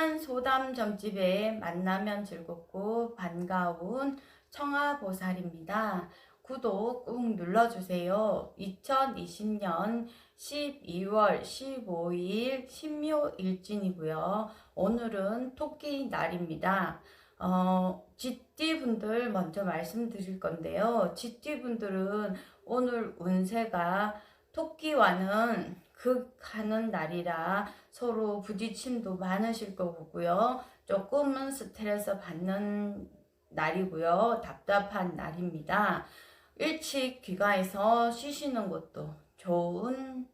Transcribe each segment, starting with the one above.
만남 점집에 만나면 즐겁고 반가운 청아보살입니다. 구독 꾹 눌러주세요. 2020년 12월 15일 신묘일진이고요. 오늘은 토끼 날입니다. 어, GT 분들 먼저 말씀드릴 건데요. GT 분들은 오늘 운세가 토끼와는 극하는 날이라 서로 부딪힘도 많으실 거고요. 조금은 스트레스 받는 날이고요. 답답한 날입니다. 일찍 귀가해서 쉬시는 것도 좋은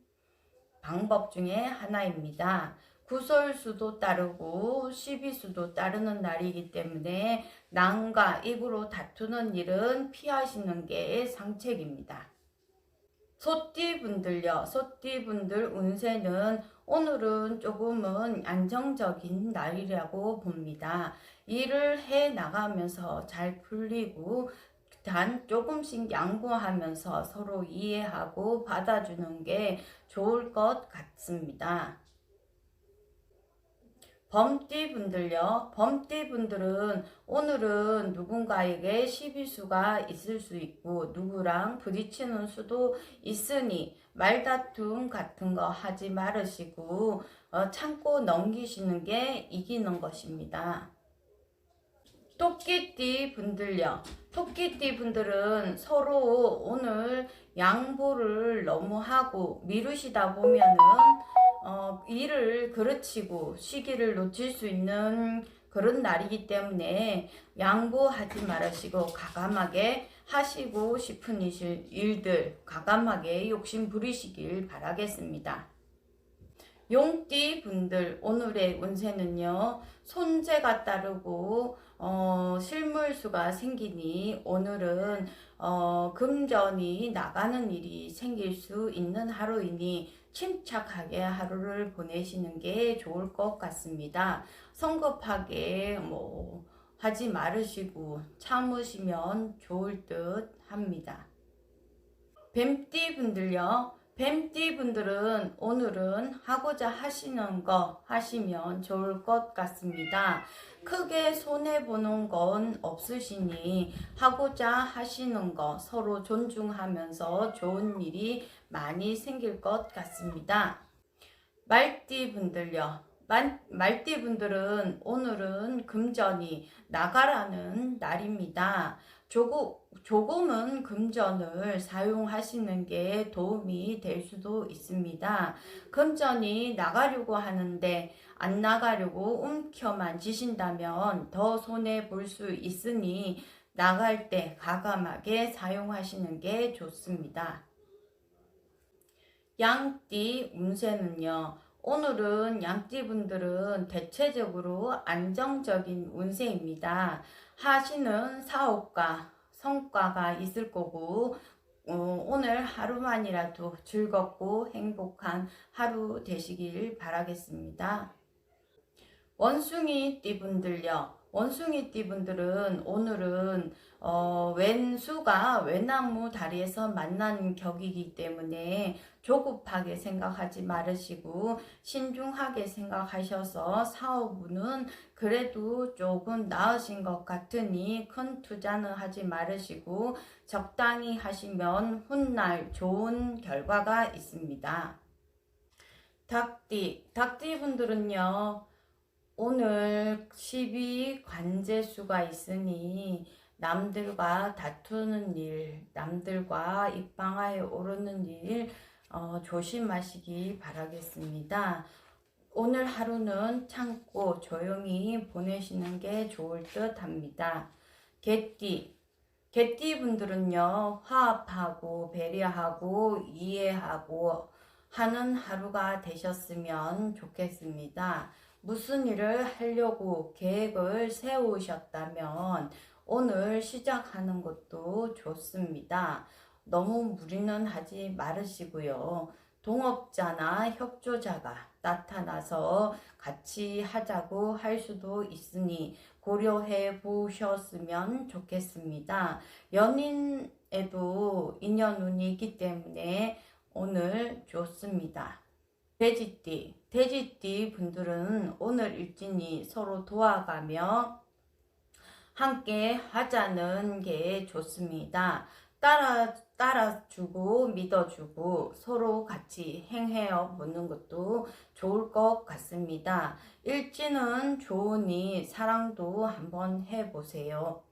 방법 중에 하나입니다. 구설수도 따르고 시비수도 따르는 날이기 때문에 남과 입으로 다투는 일은 피하시는 게 상책입니다. 소띠분들요, 소띠분들 운세는 오늘은 조금은 안정적인 날이라고 봅니다. 일을 해 나가면서 잘 풀리고 단 조금씩 양보하면서 서로 이해하고 받아주는 게 좋을 것 같습니다. 범띠 분들요. 범띠 분들은 오늘은 누군가에게 시비수가 있을 수 있고 누구랑 부딪히는 수도 있으니 말다툼 같은 거 하지 말으시고 어, 참고 넘기시는 게 이기는 것입니다. 토끼띠 분들요. 토끼띠 분들은 서로 오늘 양보를 너무 하고 미루시다 보면은 어, 일을 그르치고 시기를 놓칠 수 있는 그런 날이기 때문에 양보하지 말으시고 가감하게 하시고 싶은 일들 가감하게 욕심 부리시길 바라겠습니다. 용띠 분들 오늘의 운세는요 손재가 따르고 어, 실물수가 생기니 오늘은 어, 금전이 나가는 일이 생길 수 있는 하루이니 침착하게 하루를 보내시는 게 좋을 것 같습니다. 성급하게 뭐 하지 말으시고 참으시면 좋을 듯 합니다. 뱀띠 분들요. 뱀띠 분들은 오늘은 하고자 하시는 거 하시면 좋을 것 같습니다. 크게 손해보는 건 없으시니 하고자 하시는 거 서로 존중하면서 좋은 일이 많이 생길 것 같습니다. 말띠 분들요. 말띠 분들은 오늘은 금전이 나가라는 날입니다. 조금, 조금은 금전을 사용하시는 게 도움이 될 수도 있습니다. 금전이 나가려고 하는데 안 나가려고 움켜 만 지신다면 더 손해 볼 수 있으니 나갈 때 가감하게 사용하시는 게 좋습니다. 양띠 운세는요. 오늘은 양띠분들은 대체적으로 안정적인 운세입니다. 하시는 사업과 성과가 있을 거고 어, 오늘 하루만이라도 즐겁고 행복한 하루 되시길 바라겠습니다. 원숭이 띠분들요. 원숭이 띠 분들은 오늘은 어, 왼수가 외나무 다리에서 만난 격이기 때문에 조급하게 생각하지 말으시고 신중하게 생각하셔서 사업은 그래도 조금 나으신 것 같으니 큰 투자는 하지 말으시고 적당히 하시면 훗날 좋은 결과가 있습니다. 닭띠, 닭띠 분들은요, 오늘 12 관제수가 있으니 남들과 다투는 일, 남들과 입방아에 오르는 일 어, 조심하시기 바라겠습니다. 오늘 하루는 참고 조용히 보내시는 게 좋을 듯 합니다. 개띠, 개띠 분들은요, 화합하고 배려하고 이해하고 하는 하루가 되셨으면 좋겠습니다. 무슨 일을 하려고 계획을 세우셨다면 오늘 시작하는 것도 좋습니다. 너무 무리는 하지 말으시고요. 동업자나 협조자가 나타나서 같이 하자고 할 수도 있으니 고려해 보셨으면 좋겠습니다. 연인에도 인연운이 있기 때문에 오늘 좋습니다. 돼지띠, 돼지띠 분들은 오늘 일진이 서로 도와가며 함께 하자는 게 좋습니다. 따라, 따라주고 믿어주고 서로 같이 행해어 보는 것도 좋을 것 같습니다. 일진은 좋으니 사랑도 한번 해보세요.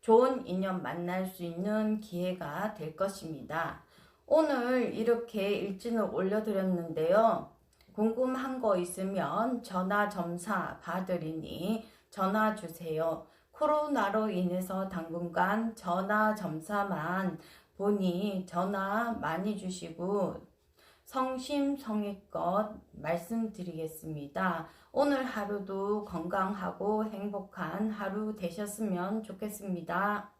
좋은 인연 만날 수 있는 기회가 될 것입니다. 오늘 이렇게 일진을 올려드렸는데요. 궁금한 거 있으면 전화 점사 봐드리니 전화 주세요. 코로나로 인해서 당분간 전화 점사만 보니 전화 많이 주시고 성심성의껏 말씀드리겠습니다. 오늘 하루도 건강하고 행복한 하루 되셨으면 좋겠습니다.